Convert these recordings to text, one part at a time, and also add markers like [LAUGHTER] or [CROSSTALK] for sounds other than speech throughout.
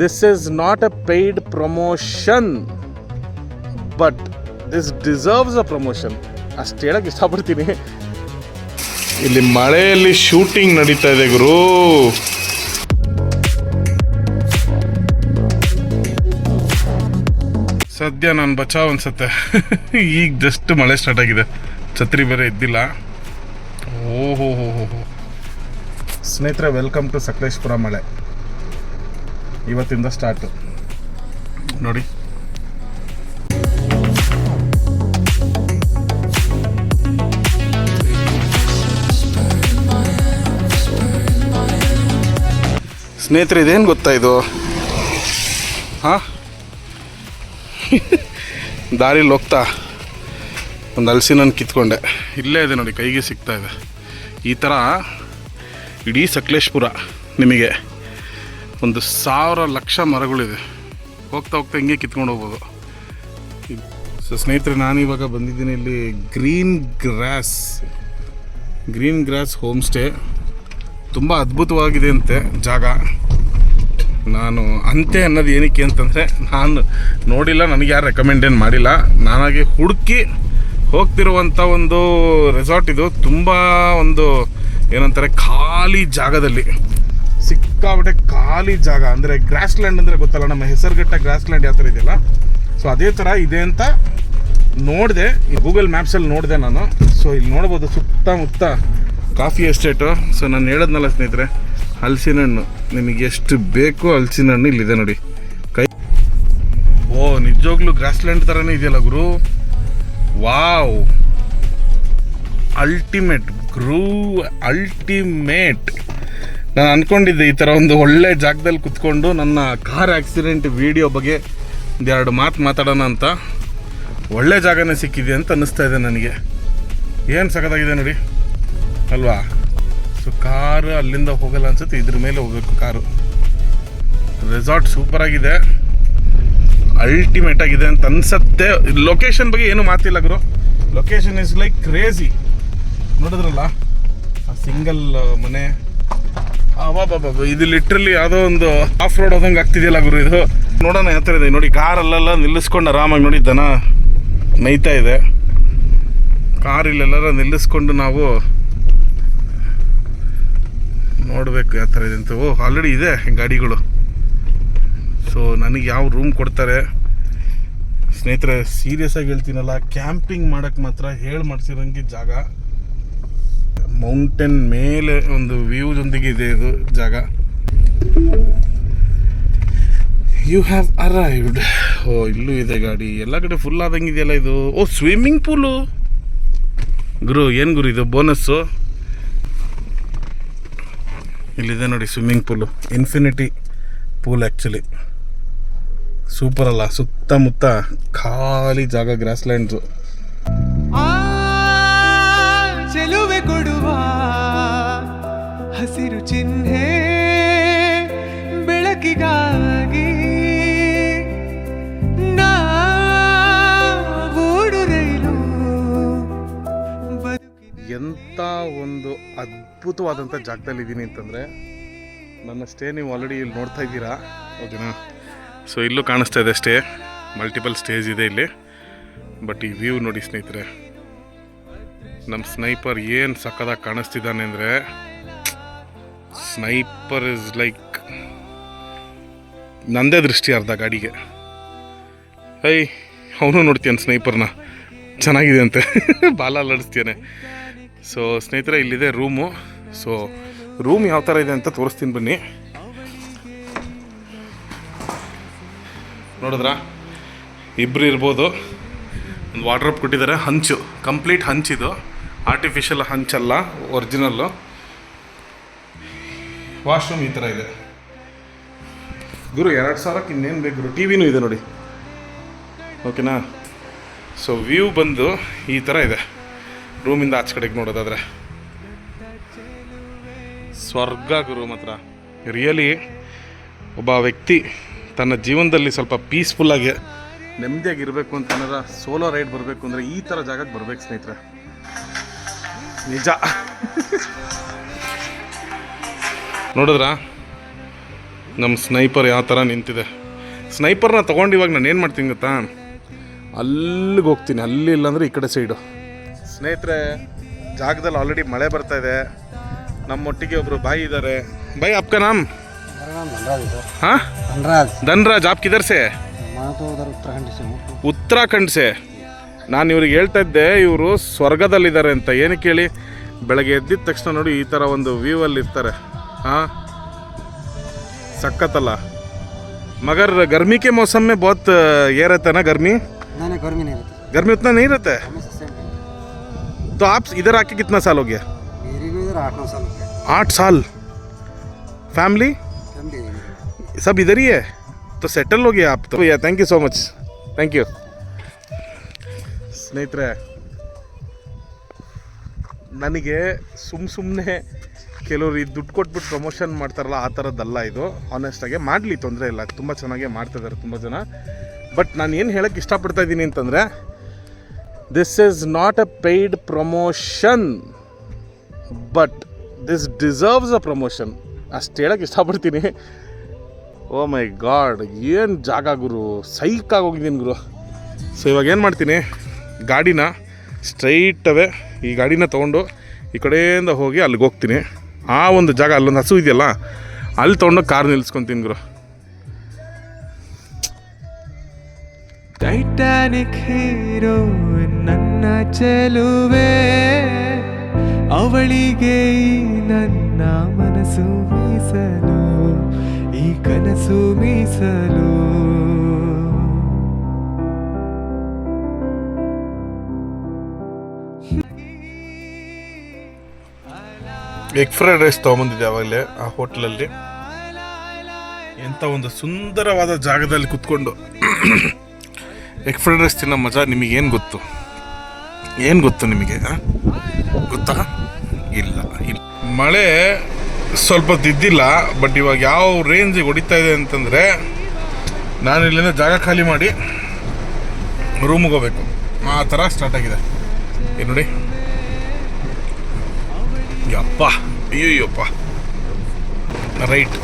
This is not a paid promotion but this deserves a promotion ಅಷ್ಟು ಹೇಳಕ್ಕೆ ಇಷ್ಟಪಡ್ತೀನಿ. ಇಲ್ಲಿ ಮಳೆಯಲ್ಲಿ ಶೂಟಿಂಗ್ ನಡೀತಾ ಇದೆ ಗುರು. ಸದ್ಯ ನಾನು ಬಚಾವ್ ಅನ್ಸುತ್ತೆ. [LAUGHS] ಈಗ ಜಸ್ಟ್ ಮಳೆ ಸ್ಟಾರ್ಟ್ ಆಗಿದೆ. ಛತ್ರಿ ಬೇರೆ ಇದ್ದಿಲ್ಲ. ಓಹೋ ಹೋ ಹೋ ಸ್ನೇಹಿತರೆ ವೆಲ್ಕಮ್ ಟು ಸಕಲೇಶ್ಪುರ ಮಳೆ. ಇವತ್ತಿಂದ ಸ್ಟಾರ್ಟು. ನೋಡಿ. ಸ್ನೇಹಿತರೆ, ಇದೇನು ಗೊತ್ತಾ ಇದು? ಹಾಂ? [LAUGHS] ದಾರಿಲಿ ಹೋಗ್ತಾ ಒಂದು ಹಲಸಿನನ್ನು ಕಿತ್ಕೊಂಡೆ. ಇಲ್ಲೇ ಇದೆ ನೋಡಿ, ಕೈಗೆ ಸಿಗ್ತಾ ಇದೆ. ಈ ಥರ ಇಡೀ ಸಕಲೇಶ್ಪುರ ನಿಮಗೆ. ಒಂದು ಸಾವಿರ ಲಕ್ಷ ಮರಗಳಿದೆ. ಹೋಗ್ತಾ ಹೋಗ್ತಾ ಹಿಂಗೆ ಕಿತ್ಕೊಂಡು ಹೋಗ್ಬೋದು. ಸೊ ಸ್ನೇಹಿತರೆ, ನಾನು ಇವಾಗ ಬಂದಿದ್ದೀನಿ ಇಲ್ಲಿ green grass green grass home stay ತುಂಬ ಅದ್ಭುತವಾಗಿದೆ ಅಂತೆ ಜಾಗ. ನಾನು ಅಂತೆ ಅನ್ನೋದು ಏನಕ್ಕೆ ಅಂತಂದರೆ, ನಾನು ನೋಡಿಲ್ಲ, ನನಗೆ ಯಾರು ರೆಕಮೆಂಡೇನು ಮಾಡಿಲ್ಲ. ನಾನಾಗಿ ಹುಡುಕಿ ಹೋಗ್ತಿರುವಂಥ ಒಂದು ರೆಸಾರ್ಟ್ ಇದು. ತುಂಬ ಒಂದು ಏನಂತಾರೆ, ಖಾಲಿ ಜಾಗದಲ್ಲಿ. ಸಿಕ್ಕಾಬಿಟ್ಟೆ ಖಾಲಿ ಜಾಗ, ಅಂದರೆ ಗ್ರಾಸ್ಲ್ಯಾಂಡ್ ಅಂದರೆ ಗೊತ್ತಲ್ಲ, ನಮ್ಮ ಹೆಸರುಗಟ್ಟ ಗ್ರಾಸ್ಲ್ಯಾಂಡ್ ಯಾವ ಥರ ಇದೆಯಲ್ಲ? ಸೊ ಅದೇ ಥರ ಇದೆ ಅಂತ ನೋಡಿದೆ ಗೂಗಲ್ ಮ್ಯಾಪ್ಸಲ್ಲಿ ನೋಡಿದೆ ನಾನು. ಸೊ ಇಲ್ಲಿ ನೋಡ್ಬೋದು ಸುತ್ತಮುತ್ತ ಕಾಫಿ ಎಸ್ಟೇಟು ಸೊ ನಾನು ಹೇಳದ್ನಲ್ಲ ಸ್ನೇಹಿತರೆ ಹಲಸಿನ ಹಣ್ಣು ನಿಮಗೆ ಎಷ್ಟು ಬೇಕು ಹಲಸಿನ ಹಣ್ಣು ಇಲ್ಲಿದೆ ನೋಡಿ. ಕೈ ಓ, ನಿಜವಾಗ್ಲೂ ಗ್ರಾಸ್ಲ್ಯಾಂಡ್ ಥರನೇ ಇದೆಯಲ್ಲ ಗುರು? ವಾವ್! ಅಲ್ಟಿಮೇಟ್ ಗ್ರೂ ಅಲ್ಟಿಮೇಟ್ ನಾನು ಅಂದ್ಕೊಂಡಿದ್ದೆ ಈ ಥರ ಒಂದು ಒಳ್ಳೆ ಜಾಗದಲ್ಲಿ ಕುತ್ಕೊಂಡು ನನ್ನ ಕಾರ್ ಆಕ್ಸಿಡೆಂಟ್ ವಿಡಿಯೋ ಬಗ್ಗೆ ಒಂದೆರಡು ಮಾತು ಮಾತಾಡೋಣ ಅಂತ. ಒಳ್ಳೆ ಜಾಗನೇ ಸಿಕ್ಕಿದೆ ಅಂತ ಅನ್ನಿಸ್ತಾ ಇದೆ ನನಗೆ. ಏನು ಸಖತ್ತಾಗಿದೆ ನೋಡಿ. ಅಲ್ವಾ? ಸೊ ಕಾರು ಅಲ್ಲಿಂದ ಹೋಗಲ್ಲ ಅನ್ಸುತ್ತೆ, ಇದ್ರ ಮೇಲೆ ಹೋಗಬೇಕು ಕಾರು ರೆಸಾರ್ಟ್ ಸೂಪರ್ ಆಗಿದೆ. ಅಲ್ಟಿಮೇಟ್ ಆಗಿದೆ ಅಂತ ಅನ್ಸತ್ತೆ. ಲೊಕೇಶನ್ ಬಗ್ಗೆ ಏನು ಮಾತಿಲ್ಲ ಗುರು. ಲೊಕೇಶನ್ ಇಸ್ ಲೈಕ್ ಕ್ರೇಜಿ ನೋಡಿದ್ರಲ್ಲ? ಆ ಸಿಂಗಲ್ ಮನೆ ಇದು ಲಿಟ್ರಲಿ ಯಾವುದೋ ಒಂದು ಆಫ್ ರೋಡ್ ಹೋದಂಗೆ ಆಗ್ತಿದೆಯಲ್ಲ ಗುರು ಇದು? ನೋಡೋಣ ಯಾವ ಇದೆ. ನೋಡಿ, ಕಾರಲ್ಲೆಲ್ಲ ನಿಲ್ಲಿಸ್ಕೊಂಡು ಆರಾಮಾಗಿ ನೋಡಿ, ದನ ಮೇಯ್ತಾ ಇದೆ. ಕಾರ್ ಇಲ್ಲೆಲ್ಲರ ನಿಲ್ಲಿಸ್ಕೊಂಡು ನಾವು ನೋಡಬೇಕು ಯಾವ ಥರ ಇದೆ ಅಂತ. ಓ ಆಲ್ರೆಡಿ ಇದೆ ಗಾಡಿಗಳು. ಸೊ ನನಗೆ ಯಾವ ರೂಮ್ ಕೊಡ್ತಾರೆ? ಸ್ನೇಹಿತರೆ ಸೀರಿಯಸ್ ಆಗಿ ಹೇಳ್ತೀನಲ್ಲ ಕ್ಯಾಂಪಿಂಗ್ ಮಾಡೋಕ್ಕೆ ಮಾತ್ರ ಹೇಳಿ ಮಾಡಿಸಿರೋಂಗೆ ಜಾಗ. ಮೌಂಟೇನ್ ಮೇಲೆ ಒಂದು ವ್ಯೂದೊಂದಿಗೆ ಇದೆ ಇದು ಜಾಗ. ಯು ಹ್ಯಾವ್ ಅರೈವ್ಡ್ ಓ, ಇಲ್ಲೂ ಇದೆ ಗಾಡಿ. ಎಲ್ಲ ಕಡೆ ಫುಲ್ ಆದಂಗೆ ಇದೆಯಲ್ಲ ಇದು? ಓ ಸ್ವಿಮ್ಮಿಂಗ್ ಪೂಲು ಗುರು, ಏನು ಗುರು ಇದು? ಬೋನಸ್ಸು ಇಲ್ಲಿದೆ ನೋಡಿ swimming pool infinity pool actually super ಅಲ್ಲ. ಸುತ್ತಮುತ್ತ ಖಾಲಿ ಜಾಗ ಗ್ರಾಸ್ಲ್ಯಾಂಡ್ಸು ಹಸಿರು ಚಿಹ್ನೆ ಬೆಳಕಿಗಾಗಿ ಎಂತ ಒಂದು ಅದ್ಭುತವಾದಂಥ ಜಾಗದಲ್ಲಿ ಇದ್ದೀನಿ ಅಂತಂದರೆ ನನ್ನ ಸ್ಟೇ ನೀವು ಆಲ್ರೆಡಿ ಇಲ್ಲಿ ನೋಡ್ತಾ ಇದ್ದೀರಾ? ಓಕೆನಾ ಸೊ ಇಲ್ಲೂ ಕಾಣಿಸ್ತಾ ಇದೆ ಸ್ಟೇ ಮಲ್ಟಿಪಲ್ ಸ್ಟೇಜ್ ಇದೆ ಇಲ್ಲಿ. ಬಟ್ ಈ ವ್ಯೂ ನೋಡಿ ಸ್ನೇಹಿತರೆ ನಮ್ಮ ಸ್ನೈಪರ್ ಏನು ಸಕ್ಕದಾಗಿ ಕಾಣಿಸ್ತಿದ್ದಾನೆ ಅಂದರೆ ಸ್ನೈಪರ್ ಇಸ್ ಲೈಕ್ ನಂದೇ ದೃಷ್ಟಿ ಅರ್ಧ ಗಾಡಿಗೆ. ಐ ಅವನು ನೋಡ್ತೀಯನ್ ಸ್ನೈಪರ್ನ ಚೆನ್ನಾಗಿದೆ ಅಂತೆ. [LAUGHS] ಬಾಲ ಅಲ್ಲಾಡಿಸ್ತೀಯಾನೆ. ಸೊ ಸ್ನೇಹಿತರೆ, ಇಲ್ಲಿದೆ ರೂಮು. ಸೊ ರೂಮ್ ಯಾವ ಥರ ಇದೆ ಅಂತ ತೋರಿಸ್ತೀನಿ ಬನ್ನಿ. ನೋಡಿದ್ರಾ? ಇಬ್ಬರು ಇರ್ಬೋದು. ಒಂದು ವಾಟ್ರಪ್ ಕೊಟ್ಟಿದ್ದಾರೆ. ಹಂಚು. ಕಂಪ್ಲೀಟ್ ಹಂಚಿದು ಆರ್ಟಿಫಿಷಿಯಲ್ ಹಂಚಲ್ಲ ಒರಿಜಿನಲ್ಲು ವಾಶ್ರೂಮ್ ಈ ಥರ ಇದೆ. ಗುರು ಎರಡು ಸಾವಿರಕ್ಕೆ ಇನ್ನೇನು ಬೇಕು ಗುರು? ಟಿ ವಿನೂ ಇದೆ ನೋಡಿ. ಓಕೆನಾ ಸೊ ವ್ಯೂ ಬಂದು ಈ ಥರ ಇದೆ. ರೂಮಿಂದ ಆಚೆ ಕಡೆಗೆ ನೋಡೋದಾದ್ರೆ. ಸ್ವರ್ಗ ಗುರು ಮಾತ್ರ. ರಿಯಲಿ ಒಬ್ಬ ವ್ಯಕ್ತಿ ತನ್ನ ಜೀವನದಲ್ಲಿ ಸ್ವಲ್ಪ ಪೀಸ್ಫುಲ್ಲಾಗಿ ನೆಮ್ಮದಿಯಾಗಿರಬೇಕು ಅಂತ ಅಂತಂದ್ರೆ ಸೋಲೋ ರೈಡ್ ಬರಬೇಕು ಅಂದರೆ ಈ ಥರ ಜಾಗಕ್ಕೆ ಬರ್ಬೇಕು ಸ್ನೇಹಿತರೆ. ನಿಜ. ನೋಡಿದ್ರಾ? ನಮ್ಮ ಸ್ನೈಪರ್ ಯಾವ ಥರ ನಿಂತಿದೆ. ಸ್ನೈಪರ್ನ ತೊಗೊಂಡು ಇವಾಗ ನಾನು ಏನು ಮಾಡ್ತೀನಿ ಗೊತ್ತಾ? ಅಲ್ಲಿಗೆ ಹೋಗ್ತೀನಿ ಅಲ್ಲಿ ಇಲ್ಲಾಂದರೆ ಈ ಕಡೆ ಸೈಡು ಸ್ನೇಹಿತರೆ ಜಾಗದಲ್ಲಿ ಆಲ್ರೆಡಿ ಮಳೆ ಬರ್ತಾ ಇದೆ. ನಮ್ಮೊಟ್ಟಿಗೆ ಒಬ್ಬರು ಬಾಯಿ ಇದ್ದಾರೆ ಬಾಯಿ ಅಪ್ಕ ನಾಮ್. ಹಾಂ? ಧನ್ರಾಜ್. ಆಪ್ ಕಿದರ್ ಸೆ? ಉತ್ತರಾಖಂಡ್ ಸೆ ನಾನು ಇವ್ರಿಗೆ ಹೇಳ್ತಾ ಇದ್ದೆ ಇವರು ಸ್ವರ್ಗದಲ್ಲಿದ್ದಾರೆ ಅಂತ. ಏನಕ್ಕೆ ಹೇಳಿ? ಬೆಳಗ್ಗೆ ಎದ್ದಿದ ತಕ್ಷಣ ನೋಡಿ ಈ ಥರ ಒಂದು ವ್ಯೂ ಅಲ್ಲಿ ಇರ್ತಾರೆ. ಹಾಂ ಸಖತ್ತಲ್ಲ ಮಗರ್ गर्मी के मौसम में बहुत ये रहता है ना गर्मी नहीं नहीं गर्मी नहीं रहती गर्मी उतना नहीं रहता है हमेशा सेम रहती तो आप इधर आके कितना साल हो गया मेरी भी इधर आठ नौ साल हो गए आठ साल फैमिली फैमिली है मेरी। सब इधर ही है तो ಸೆಟಲ್ ಹೋಗಿ app yeah thank you so much thank you ಸ್ನೇಹಿತರೆ ನನಗೆ ಸುಮ್ಮ ಸುಮ್ಮನೆ ಕೆಲವರು ದುಡ್ಡು ಕೊಟ್ಬಿಟ್ಟು ಪ್ರಮೋಷನ್ ಮಾಡ್ತಾರಲ್ಲ, ಆ ಥರದ್ದಲ್ಲ ಇದು. ಆನೆಸ್ಟಾಗಿ ಮಾಡಲಿ, ತೊಂದರೆ ಇಲ್ಲ. ತುಂಬ ಚೆನ್ನಾಗೇ ಮಾಡ್ತಿದ್ದಾರೆ ತುಂಬ ಜನ. ಬಟ್ ನಾನು ಏನು ಹೇಳೋಕ್ಕೆ ಇಷ್ಟಪಡ್ತಾ ಇದ್ದೀನಿ ಅಂತಂದರೆ this is not a paid promotion but this deserves a promotion ಅಷ್ಟು ಹೇಳೋಕ್ಕೆ ಇಷ್ಟಪಡ್ತೀನಿ. ಓ ಮೈ ಗಾಡ್ ಏನು ಜಾಗ ಗುರು. ಸೈಕಾಗಿ ಹೋಗಿದ್ದೀನಿ ಗುರು. ಸೊ ಇವಾಗ ಏನು ಮಾಡ್ತೀನಿ? ಗಾಡಿನ ಸ್ಟ್ರೈಟವೇ ಈ ಗಾಡಿನ ತೊಗೊಂಡು ಈ ಕಡೆಯಿಂದ ಹೋಗಿ ಅಲ್ಲಿಗೆ ಹೋಗ್ತೀನಿ. ಆ ಒಂದು ಜಾಗ ಅಲ್ಲೊಂದು ಹಸು ಇದೆಯಲ್ಲ, ಅಲ್ಲಿ ತೊಗೊಂಡು ಕಾರ್ ನಿಲ್ಸ್ಕೊಂತೀನಿ ಗುರು. ಟೈಟಾನಿಕ್ ಹೀರೋ ನನ್ನ ಚೆಲುವೆ, ಅವಳಿಗೆ ನನ್ನ ಮನಸ್ಸು ಮೀಸಲು, ಈ ಕನಸು ಮೀಸಲು. ಎಗ್ ಫ್ರೈಡ್ ರೈಸ್ ತೊಗೊಂಬಂದಿದ್ದೆ ಆವಾಗಲೇ ಆ ಹೋಟ್ಲಲ್ಲಿ. ಎಂಥ ಒಂದು ಸುಂದರವಾದ ಜಾಗದಲ್ಲಿ ಕುತ್ಕೊಂಡು. ಎಗ್ ಫ್ರೈಡ್ ರೈಸ್ ತಿನ್ನೋ ಮಜಾ ನಿಮಗೇನು ಗೊತ್ತು? ಏನು ಗೊತ್ತು ನಿಮಗೆ ಗೊತ್ತಾ? ಇಲ್ಲ ಇಲ್ಲ. ಮಳೆ ಸ್ವಲ್ಪ ತಿದ್ದಿಲ್ಲ, ಬಟ್ ಇವಾಗ ಯಾವ ರೇಂಜಿಗೆ ಹೊಡಿತಾ ಇದೆ ಅಂತಂದರೆ, ನಾನು ಇಲ್ಲಿಂದ ಜಾಗ ಖಾಲಿ ಮಾಡಿ ರೂಮಿಗೆ ಹೋಗ್ಬೇಕು. ಆ ಥರ ಸ್ಟಾರ್ಟ್ ಆಗಿದೆ. ಏನು ನೋಡಿ? ಯಪ್ಪ ಅಯ್ಯಯ್ಯಪ್ಪ ರೈಟ್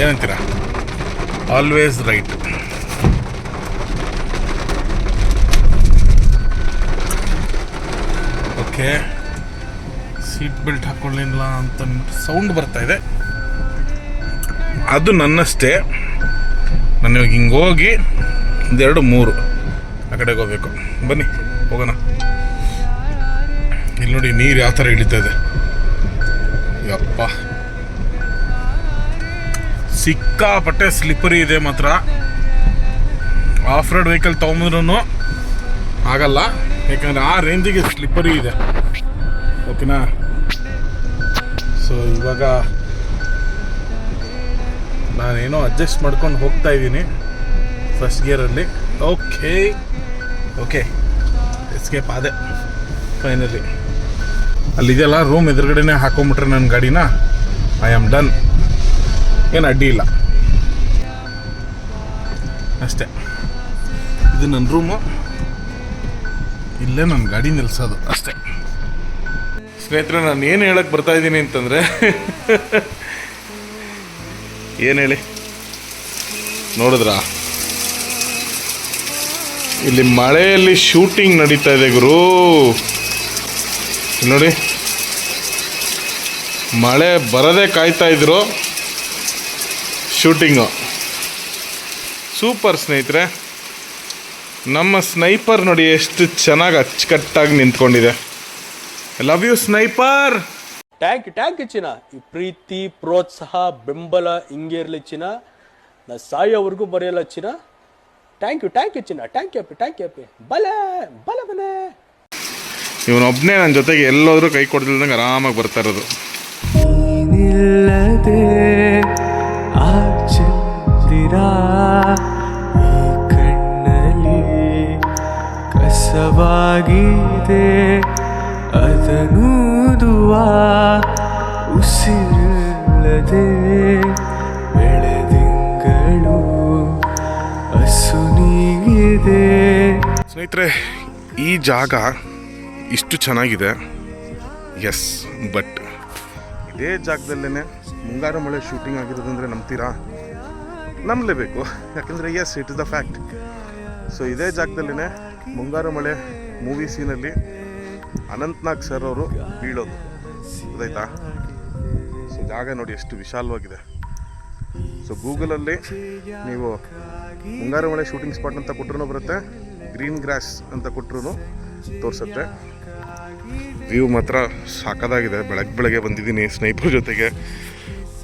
ಏನಂತೀರಾ? Always right okay seat belt ಹಾಕೊಳ್ಳಿಲ್ಲ ಅಂತ ಸೌಂಡ್ ಬರ್ತಾ ಇದೆ. ಅದು ನನ್ನಷ್ಟೇ. ನಾನು ಇವಾಗ ಹಿಂಗೆ ಹೋಗಿ ಒಂದೆರಡು ಮೂರು ಆ ಕಡೆಗೆ ಹೋಗ್ಬೇಕು. ಬನ್ನಿ, ಹೋಗೋಣ. ನೋಡಿ ನೀರು ಯಾವ ಥರ ಇಳಿತಾ ಇದೆ ಯಪ್ಪ. ಸಿಕ್ಕಾಪಟ್ಟೆ ಸ್ಲಿಪ್ಪರಿ ಇದೆ ಮಾತ್ರ. ಆಫ್ ರೋಡ್ ವೆಹಿಕಲ್ ತೊಗೊಂಬಂದ್ರೂ ಆಗಲ್ಲ. ಯಾಕಂದರೆ ಆ ರೇಂಜಿಗೆ ಸ್ಲಿಪ್ಪರಿ ಇದೆ. ಓಕೆನಾ ಸೊ ಇವಾಗ ನಾನೇನೋ ಅಡ್ಜಸ್ಟ್ ಮಾಡ್ಕೊಂಡು ಹೋಗ್ತಾ ಇದ್ದೀನಿ ಫಸ್ಟ್ ಗಿಯರಲ್ಲಿ ಓಕೆ ಓಕೆ ಎಸ್ಕೇಪ್ ಆದೆ. ಫೈನಲಿ ಅಲ್ಲಿದೆಯಲ್ಲ ರೂಮ್ ಎದುರುಗಡೆನೆ ಹಾಕೊಂಬಿಟ್ರೆ ನನ್ನ ಗಾಡಿನ? ಐ ಆಮ್ ಡನ್ ಏನು ಅಡ್ಡಿ ಇಲ್ಲ. ಅಷ್ಟೇ. ಇದು ನನ್ನ ರೂಮು ಇಲ್ಲೇ ನನ್ನ ಗಾಡಿ ನಿಲ್ಸೋದು. ಅಷ್ಟೇ. ಸ್ನೇಹಿತರೆ, ನಾನು ಏನು ಹೇಳಕ್ಕೆ ಬರ್ತಾ ಇದ್ದೀನಿ ಅಂತಂದರೆ, ಏನು ಹೇಳಿ? ನೋಡಿದ್ರಾ? ಇಲ್ಲಿ ಮಳೆಯಲ್ಲಿ ಶೂಟಿಂಗ್ ನಡೀತಾ ಇದೆ ಗುರು. ನೋಡಿ. ಮಳೆ ಬರದೇ ಕಾಯ್ತಾ ಇದ್ರು. ಶೂಟಿಂಗು ಸೂಪರ್ ಸ್ನೇಹಿತರೆ, ನಮ್ಮ ಸ್ನೈಪರ್ ನೋಡಿ ಎಷ್ಟು ಚೆನ್ನಾಗಿ ಅಚ್ಚುಕಟ್ಟಾಗಿ ನಿಂತ್ಕೊಂಡಿದೆ. Love you sniper tank tank ಚಿನ್ನ. ಈ ಪ್ರೀತಿ, ಪ್ರೋತ್ಸಾಹ, ಬೆಂಬಲ ಹಿಂಗೆ ಇರಲಿ, ಚಿನ್ನ. ನಾ ಸಾಯೋವರೆಗೂ ಬರೆಯಲ್ಲ, ಚಿನ್ನ. ಟ್ಯಾಂಕ್ ಯು ಟ್ಯಾಂಕ್ ಯು ಚಿನ್ನ. ಟ್ಯಾಂಕ್ ಯು ಅಪ್ಪಿ ಟ್ಯಾಂಕ್ ಯು ಅಪ್ಪಿ. ಬಲೆ ಬಲೆ ಬಲೆ. ಇವನೊಬ್ಬನೇ ನನ್ನ ಜೊತೆಗೆ ಎಲ್ಲೋದ್ರೂ ಕೈ ಕೊಡ್ದಿಲ್ದಂಗೆ ಆರಾಮಾಗಿ ಬರ್ತಾ ಇರೋದು. ಕಣ್ಣಲ್ಲಿ ಕಸವಾಗಿದೆ ಅದನೂದುವ ಉಸಿರಿಲ್ಲದೆ ಬೆಳೆದಿಂಗಳು ಹಸು ನೀಗಿದೆ. ಸ್ನೇಹಿತರೆ ಈ ಜಾಗ ಇಷ್ಟು ಚೆನ್ನಾಗಿದೆ. ಎಸ್ ಬಟ್ ಇದೇ ಜಾಗದಲ್ಲೇ ಮುಂಗಾರು ಮಳೆ ಶೂಟಿಂಗ್ ಆಗಿರೋದಂದರೆ ನಂಬ್ತೀರಾ? ನಂಬಲೇಬೇಕು. ಯಾಕಂದರೆ yes it is the fact so ಇದೇ ಜಾಗದಲ್ಲೇ ಮುಂಗಾರು ಮಳೆ ಮೂವಿ ಸೀನಲ್ಲಿ ಅನಂತ್ನಾಗ್ ಸರ್ ಅವರು ಬೀಳೋದು. ಗೊತ್ತಾಯ್ತಾ ಸೊ ಜಾಗ ನೋಡಿ, ಎಷ್ಟು ವಿಶಾಲವಾಗಿದೆ. ಸೊ ಗೂಗಲಲ್ಲಿ ನೀವು ಮುಂಗಾರು ಮಳೆ ಶೂಟಿಂಗ್ ಸ್ಪಾಟ್ ಅಂತ ಕೊಟ್ಟರು ಬರುತ್ತೆ ಗ್ರೀನ್ ಗ್ರಾಸ್ ಅಂತ ಕೊಟ್ಟರು ತೋರಿಸುತ್ತೆ. ವ್ಯೂ ಮಾತ್ರ ಸಾಕದಾಗಿದೆ. ಬೆಳಗ್ಗೆ ಬೆಳಗ್ಗೆ ಬಂದಿದ್ದೀನಿ ಸ್ನೈಪರ್ ಜೊತೆಗೆ.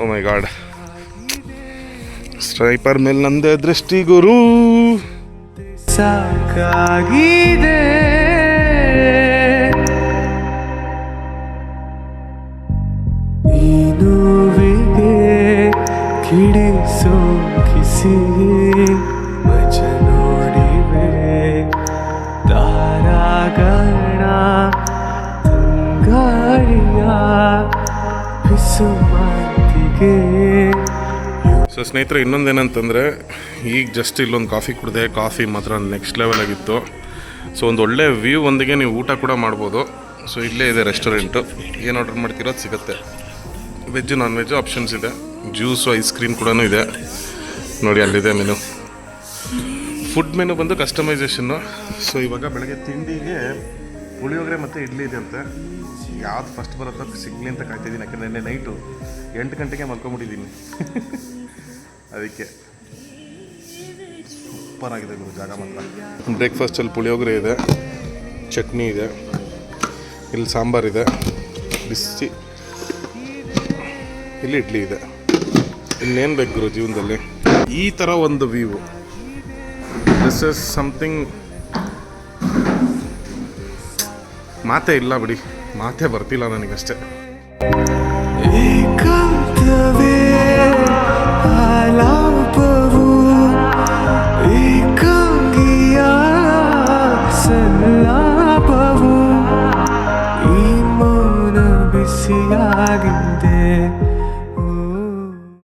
ಓ ಮೈ ಗಾಡ್ ಸ್ನೈಪರ್ ಮೇಲೆ ನಂದೇ ದೃಷ್ಟಿ ಗುರು. ಸಾಕಾಗಿದೆ. ಈ ನೋವಿಗೆ ಸೊ ಸ್ನೇಹಿತರೆ, ಇನ್ನೊಂದೇನಂತಂದರೆ, ಈಗ ಜಸ್ಟ್ ಇಲ್ಲೊಂದು ಕಾಫಿ ಕುಡಿದೆ ಕಾಫಿ ಮಾತ್ರ ನೆಕ್ಸ್ಟ್ ಲೆವೆಲ್ ಆಗಿತ್ತು. ಸೊ ಒಂದು ಒಳ್ಳೆ ವ್ಯೂ ಒಂದಿಗೆ ನೀವು ಊಟ ಕೂಡ ಮಾಡ್ಬೋದು. ಸೊ ಇಲ್ಲೇ ಇದೆ ರೆಸ್ಟೋರೆಂಟು ಏನು ಆರ್ಡರ್ ಮಾಡ್ತೀರೋ ಅದು ಸಿಗುತ್ತೆ. ವೆಜ್ಜು ನಾನ್ ವೆಜ್ಜು ಆಪ್ಷನ್ಸ್ ಇದೆ. ಜ್ಯೂಸು ಐಸ್ ಕ್ರೀಮ್ ಕೂಡ ಇದೆ. ನೋಡಿ, ಅಲ್ಲಿದೆ ಮೆನು ಫುಡ್ ಮೆನು ಬಂದು ಕಸ್ಟಮೈಸೇಷನ್ನು ಸೊ ಇವಾಗ ಬೆಳಗ್ಗೆ ತಿಂಡಿಗೆ ಪುಳಿಯೋಗರೆ ಮತ್ತು ಇಡ್ಲಿ ಇದೆ ಅಂತೆ. ಯಾವ್ದು ಫಸ್ಟ್ ಬರುತ್ತೋ ಸಿಗಲಿ ಅಂತ ಕಾಯ್ತಿದ್ದೀನಿ ಯಾಕಂದರೆ ನೆನ್ನೆ ನೈಟು ಎಂಟು ಗಂಟೆಗೆ ಮಲ್ಕೊಂಬಿಟ್ಟಿದ್ದೀನಿ [LAUGHS] ಅದಕ್ಕೆ ಸೂಪರ್ ಆಗಿದೆ ಗುರು, ಜಾಗ ಮಾತ್ರ. ಬ್ರೇಕ್ಫಾಸ್ಟಲ್ಲಿ ಪುಳಿಯೋಗರೆ ಇದೆ, ಚಟ್ನಿ ಇದೆ, ಇಲ್ಲಿ ಸಾಂಬಾರಿದೆ ಬಿಸಿ, ಇಲ್ಲಿ ಇಡ್ಲಿ ಇದೆ. ಇನ್ನೇನು ಬೇಕು ಗುರು ಜೀವನದಲ್ಲಿ? ಈ ಥರ ಒಂದು ವ್ಯೂ ದಿಸ್ ಇಸ್ ಸಮಥಿಂಗ್ ಮಾತೇ ಇಲ್ಲ ಬಿಡಿ. ಮಾತೇ ಬರ್ತಿಲ್ಲ ನನಗಷ್ಟೇ.